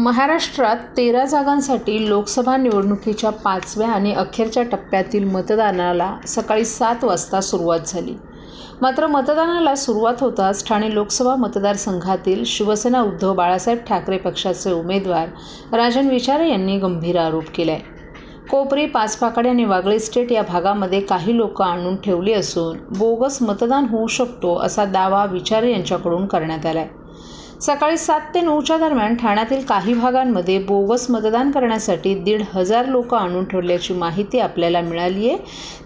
महाराष्ट्रात तेरा जागांसाठी लोकसभा निवडणुकीच्या पाचव्या आणि अखेरच्या टप्प्यातील मतदानाला सकाळी सात वाजता सुरुवात झाली. मात्र मतदानाला सुरुवात होताच ठाणे लोकसभा मतदारसंघातील शिवसेना उद्धव बाळासाहेब ठाकरे पक्षाचे उमेदवार राजन विचारे यांनी गंभीर आरोप केला आहे कोपरी पाचपाकडे आणि वागळे स्टेट या भागामध्ये काही लोक आणून ठेवली असून बोगस मतदान होऊ शकतो असा दावा विचारे यांच्याकडून करण्यात आला आहे सकाळी सात ते नऊच्या दरम्यान ठाण्यातील काही भागांमध्ये बोगस मतदान करण्यासाठी दीड हजार लोक आणून ठेवल्याची माहिती आपल्याला मिळाली आहे.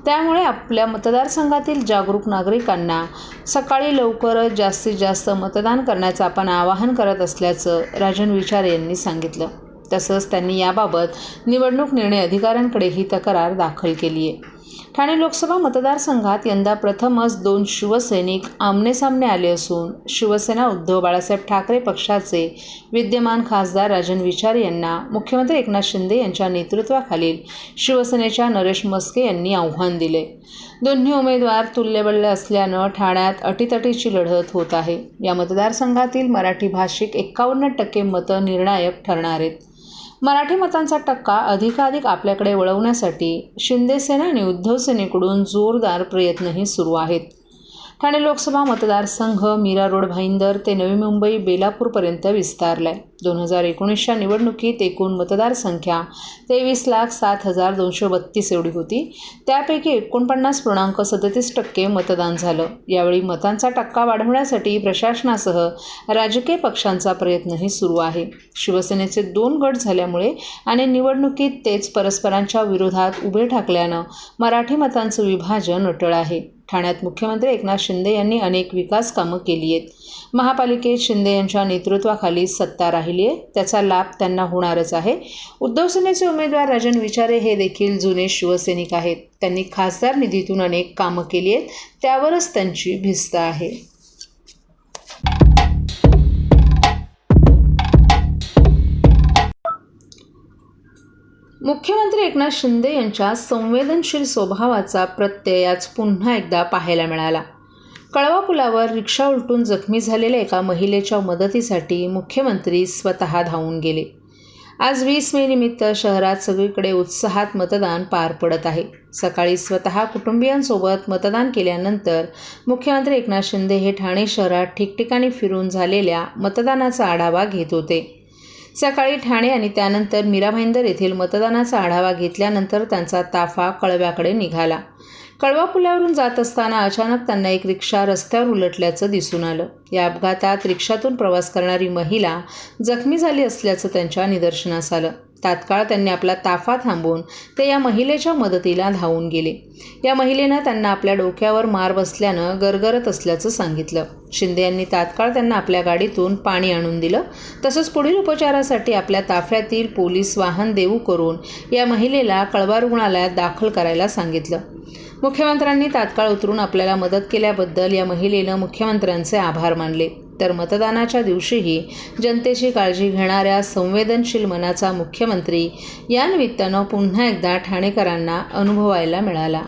त्यामुळे आपल्या मतदारसंघातील जागरूक नागरिकांना सकाळी लवकरच जास्तीत जास्त मतदान करण्याचं आपण आवाहन करत असल्याचं राजन विचारे यांनी सांगितलं. तसंच त्यांनी याबाबत निवडणूक निर्णय अधिकाऱ्यांकडे ही तक्रार दाखल केली आहे. ठाणे लोकसभा मतदारसंघात यंदा प्रथमच दोन शिवसैनिक आमनेसामने आले असून शिवसेना उद्धव बाळासाहेब ठाकरे पक्षाचे विद्यमान खासदार राजन विचारे यांना मुख्यमंत्री एकनाथ शिंदे यांच्या नेतृत्वाखालील शिवसेनेच्या नरेश मस्के यांनी आव्हान दिले. दोन्ही उमेदवार तुल्यबल्य असल्यानं ठाण्यात अटीतटीची लढत होत आहे. या मतदारसंघातील मराठी भाषिक एक्कावन्न टक्के मतं निर्णायक ठरणार आहेत. मराठी मतांचा टक्का अधिकाधिक आपल्याकडे वळवण्यासाठी शिंदेसेना आणि उद्धव सेनेकडून जोरदार प्रयत्नही सुरू आहेत. ठाणे लोकसभा मतदारसंघ मीरा रोड भाईंदर ते नवी मुंबई बेलापूरपर्यंत विस्तारला आहे दोन हजार एकोणीसच्या निवडणुकीत एकूण मतदारसंख्या तेवीस लाख सात हजार दोनशे बत्तीस एवढी होती. त्यापैकी एकोणपन्नास पूर्णांक सदतीस टक्के मतदान झालं. यावेळी मतांचा टक्का वाढवण्यासाठी प्रशासनासह राजकीय पक्षांचा प्रयत्नही सुरू आहे. शिवसेनेचे दोन गट झाल्यामुळे आणि निवडणुकीत तेच परस्परांच्या विरोधात उभे ठाकल्यानं मराठी मतांचं विभाजन अटळ आहे. ठाण्यात मुख्यमंत्री एकनाथ शिंदे यांनी अनेक विकास कामं केली आहेत. महापालिकेत शिंदे यांच्या नेतृत्वाखाली सत्ता राहिली आहे. त्याचा लाभ त्यांना होणारच आहे. उद्धव सेनेचे उमेदवार राजन विचारे हे देखील जुने शिवसैनिक आहेत. त्यांनी खासदार निधीतून अनेक कामं केली आहेत. त्यावरच त्यांची भिस्त आहे. मुख्यमंत्री एकनाथ शिंदे यांच्या संवेदनशील स्वभावाचा प्रत्यय आज पुन्हा एकदा पाहायला मिळाला. कळवा पुलावर रिक्षा उलटून जखमी झालेल्या एका महिलेच्या मदतीसाठी मुख्यमंत्री स्वतः धावून गेले. आज वीस मे निमित्त शहरात सगळीकडे उत्साहात मतदान पार पडत आहे. सकाळी स्वतः कुटुंबियांसोबत मतदान केल्यानंतर मुख्यमंत्री एकनाथ शिंदे हे ठाणे शहरात ठिकठिकाणी फिरून झालेल्या मतदानाचा आढावा घेत होते. सकाळी ठाणे आणि त्यानंतर मीरा भाईंदर येथील मतदानाचा आढावा घेतल्यानंतर त्यांचा ताफा कळव्याकडे निघाला. कळवा पुलावरून जात असताना अचानक त्यांना एक रिक्षा रस्त्यावर उलटल्याचं दिसून आलं. या अपघातात रिक्षातून प्रवास करणारी महिला जखमी झाली असल्याचं त्यांच्या निदर्शनास आलं. तात्काळ त्यांनी आपला ताफा थांबवून ते या महिलेच्या मदतीला धावून गेले. या महिलेनं त्यांना आपल्या डोक्यावर मार बसल्यानं गरगरत असल्याचं सांगितलं. शिंदे यांनी तात्काळ त्यांना आपल्या गाडीतून पाणी आणून दिलं. तसंच पुढील उपचारासाठी आपल्या ताफ्यातील पोलीस वाहन देऊ करून या महिलेला कळवा रुग्णालयात दाखल करायला सांगितलं. मुख्यमंत्र्यांनी तात्काळ उतरून आपल्याला मदत केल्याबद्दल या महिलेनं मुख्यमंत्र्यांचे आभार मानले. तर मतदानाच्या दिवशीही जनतेची काळजी घेणाऱ्या संवेदनशील मनाचा मुख्यमंत्री या निमित्तानं पुन्हा एकदा ठाणेकरांना अनुभवायला मिळाला.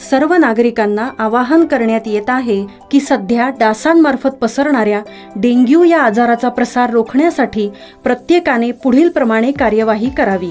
सर्व नागरिकांना आवाहन करण्यात येत आहे की सध्या डासांमार्फत पसरणाऱ्या डेंग्यू या आजाराचा प्रसार रोखण्यासाठी प्रत्येकाने पुढील प्रमाणे कार्यवाही करावी.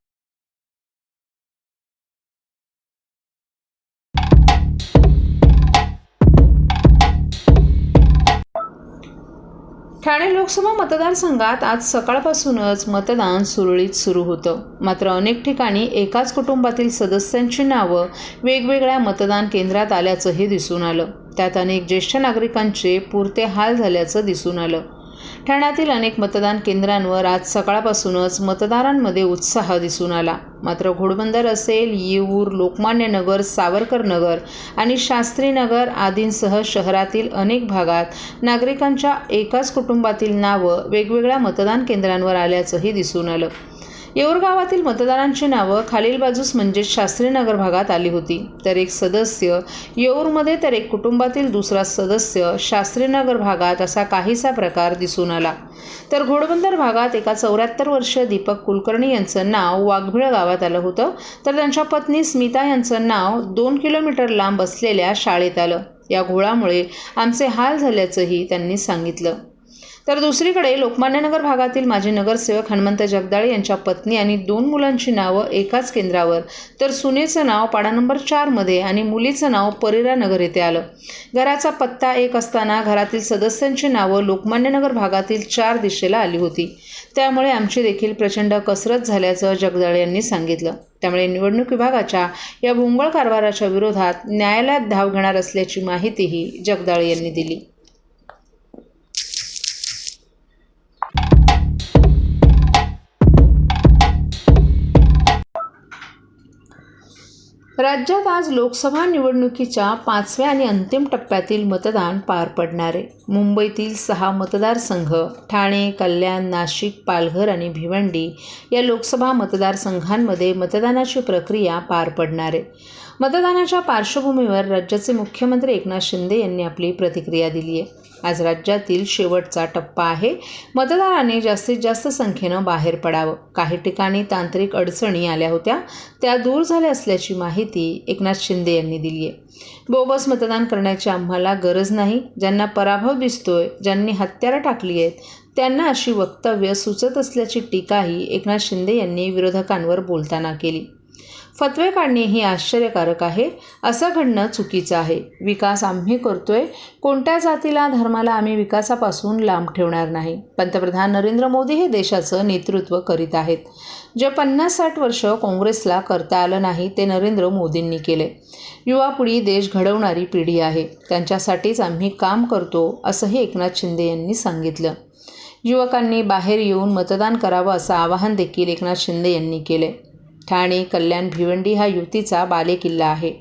लोकसभा मतदारसंघात आज सकाळपासूनच मतदान सुरळीत सुरू होतं. मात्र अनेक ठिकाणी एकाच कुटुंबातील सदस्यांची नावं वेगवेगळ्या मतदान केंद्रात आल्याचंही दिसून आलं. त्यात अनेक ज्येष्ठ नागरिकांचे पुरते हाल झाल्याचं दिसून आलं. ठाण्यातील अनेक मतदान केंद्रांवर आज सकाळपासूनच मतदारांमध्ये उत्साह दिसून आला. मात्र घोडबंदर असेल येऊर लोकमान्य नगर सावरकर नगर आणि शास्त्री नगर आदींसह शहरातील अनेक भागात नागरिकांच्या एकाच कुटुंबातील नावं वेगवेगळ्या मतदान केंद्रांवर आल्याचंही दिसून आलं. येऊर गावातील मतदारांची नावं खालील बाजूस म्हणजेच शास्त्रीनगर भागात आली होती. तर एक सदस्य येऊरमध्ये तर एक कुटुंबातील दुसरा सदस्य शास्त्रीनगर भागात असा काहीसा प्रकार दिसून आला. तर घोडबंदर भागात एका चौऱ्याहत्तर वर्षीय दीपक कुलकर्णी यांचं नाव वाघभिळ गावात आलं होतं. तर त्यांच्या पत्नी स्मिता यांचं नाव दोन किलोमीटर लांब असलेल्या शाळेत आलं. या घोळामुळे आमचे हाल झाल्याचंही त्यांनी सांगितलं. तर दुसरीकडे लोकमान्यनगर भागातील माजी नगरसेवक हनुमंत जगदाळे यांच्या पत्नी आणि दोन मुलांची नावं एकाच केंद्रावर. तर सुनेचं नाव पाडा नंबर चारमध्ये आणि मुलीचं नाव परिरा नगर येथे आलं. घराचा पत्ता एक असताना घरातील सदस्यांची नावं लोकमान्यनगर भागातील चार दिशेला आली होती. त्यामुळे आमची देखील प्रचंड कसरत झाल्याचं जगदाळे यांनी सांगितलं. त्यामुळे निवडणूक विभागाच्या या भोंगळ कारभाराच्या विरोधात न्यायालयात धाव घेणार असल्याची माहितीही जगदाळे यांनी दिली. राज्यात आज लोकसभा निवडणुकीच्या पाचव्या आणि अंतिम टप्प्यातील मतदान पार पडणार आहे. मुंबईतील सहा मतदारसंघ ठाणे कल्याण नाशिक पालघर आणि भिवंडी या लोकसभा मतदारसंघांमध्ये मतदानाची प्रक्रिया पार पडणार आहे. मतदानाच्या पार्श्वभूमीवर राज्याचे मुख्यमंत्री एकनाथ शिंदे यांनी आपली प्रतिक्रिया दिली आहे. आज राज्यातील शेवटचा टप्पा आहे. मतदाराने जास्तीत जास्त संख्येनं बाहेर पडावं. काही ठिकाणी तांत्रिक अडचणी आल्या होत्या. त्या दूर झाल्या असल्याची माहिती एकनाथ शिंदे यांनी दिली आहे बोगस मतदान करण्याची आम्हाला गरज नाही. ज्यांना पराभव दिसतोय ज्यांनी हत्यारं टाकली आहेत त्यांना अशी वक्तव्य सुचत असल्याची टीकाही एकनाथ शिंदे यांनी विरोधकांवर बोलताना केली. फतवे काढणे ही आश्चर्यकारक आहे. असं घडणं चुकीचं आहे. विकास आम्ही करतोय. कोणत्या जातीला धर्माला आम्ही विकासापासून लांब ठेवणार नाही? पंतप्रधान नरेंद्र मोदी हे देशाचं नेतृत्व करीत आहेत. जे पन्नास साठ वर्ष काँग्रेसला करता आलं नाही ते नरेंद्र मोदींनी केले. युवा पिढी देश घडवणारी पिढी आहे. त्यांच्यासाठीच आम्ही काम करतो असंही एकनाथ शिंदे यांनी सांगितलं. युवकांनी बाहेर येऊन मतदान करावं असं आवाहन देखील एकनाथ शिंदे यांनी केले. ठाणे कल्याण भिवंडी हा युतीचा बालेकिल्ला आहे.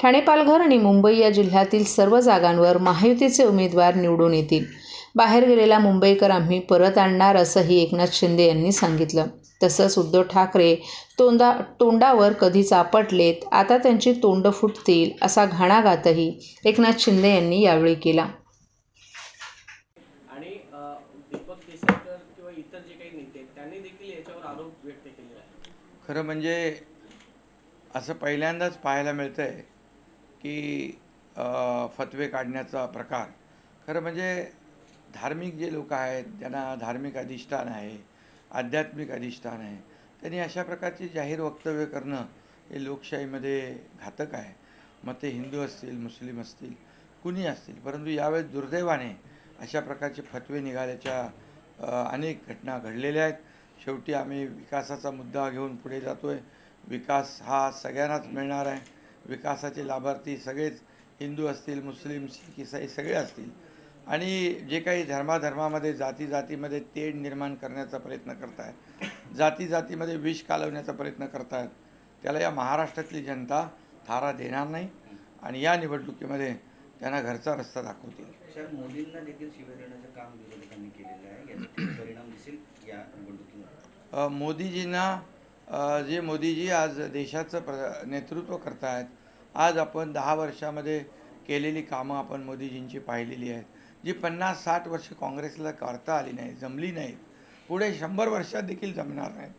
ठाणे पालघर आणि मुंबई या जिल्ह्यातील सर्व जागांवर महायुतीचे उमेदवार निवडून येतील. बाहेर गेलेला मुंबईकर आम्ही परत आणणार असंही एकनाथ शिंदे यांनी सांगितलं. तसंच उद्धव ठाकरे तोंडा तोंडावर कधीच आपटलेत आता त्यांची तोंड फुटतील असा घाणाघातही एकनाथ शिंदे यांनी यावेळी केला आणि अ, दीपक केसरकर किंवा इतर जे काही नेते आहेत, त्यांनी देखील याच्यावर आरोप व्यक्त केलेला आहे खरं म्हणजे असं पहिल्यांदाच पाहायला मिळतं आहे की फतवे काढण्याचा प्रकार. खरं म्हणजे धार्मिक जे लोक आहेत ज्यांना धार्मिक अधिष्ठान आहे आध्यात्मिक अधिष्ठान आहे त्यांनी अशा प्रकारची जाहीर वक्तव्य करणं हे लोकशाहीमध्ये घातक आहे. मग ते हिंदू असतील मुस्लिम असतील कुणी असतील परंतु यावेळेस दुर्दैवाने अशा प्रकारचे फतवे निघाल्याच्या अनेक घटना घडलेल्या आहेत. शेवटी आम्ही विकासाचा मुद्दा घेऊन पुढे जातो आहे विकास हा सगळ्यांनाच मिळणार आहे. विकासाचे लाभार्थी सगळेच हिंदू असतील मुस्लिम शीख इसाई सगळे असतील. आणि जे काही धर्माधर्मामध्ये जाती जातीमध्ये तेढ निर्माण करण्याचा प्रयत्न करतायत जाती जातीमध्ये विष कालवण्याचा प्रयत्न करतायत त्याला या महाराष्ट्रातली जनता थारा देणार नाही आणि या निवडणुकीमध्ये त्यांना घरचा रस्ता दाखवतील. सर मोदींना देखील शिव्या काम विरोधकांनी केलेलं आहे. याचा परिणाम दिसेल या निवडणुकीत? मोदीजींना जे मोदीजी आज देशाचं प्र नेतृत्व करत आहेत आज आपण दहा वर्षामध्ये केलेली कामं आपण मोदीजींची पाहिलेली आहेत जी पन्नास साठ वर्ष काँग्रेसला करता आली नाही जमली नाहीत. पुढे शंभर वर्षात देखील जमणार नाहीत.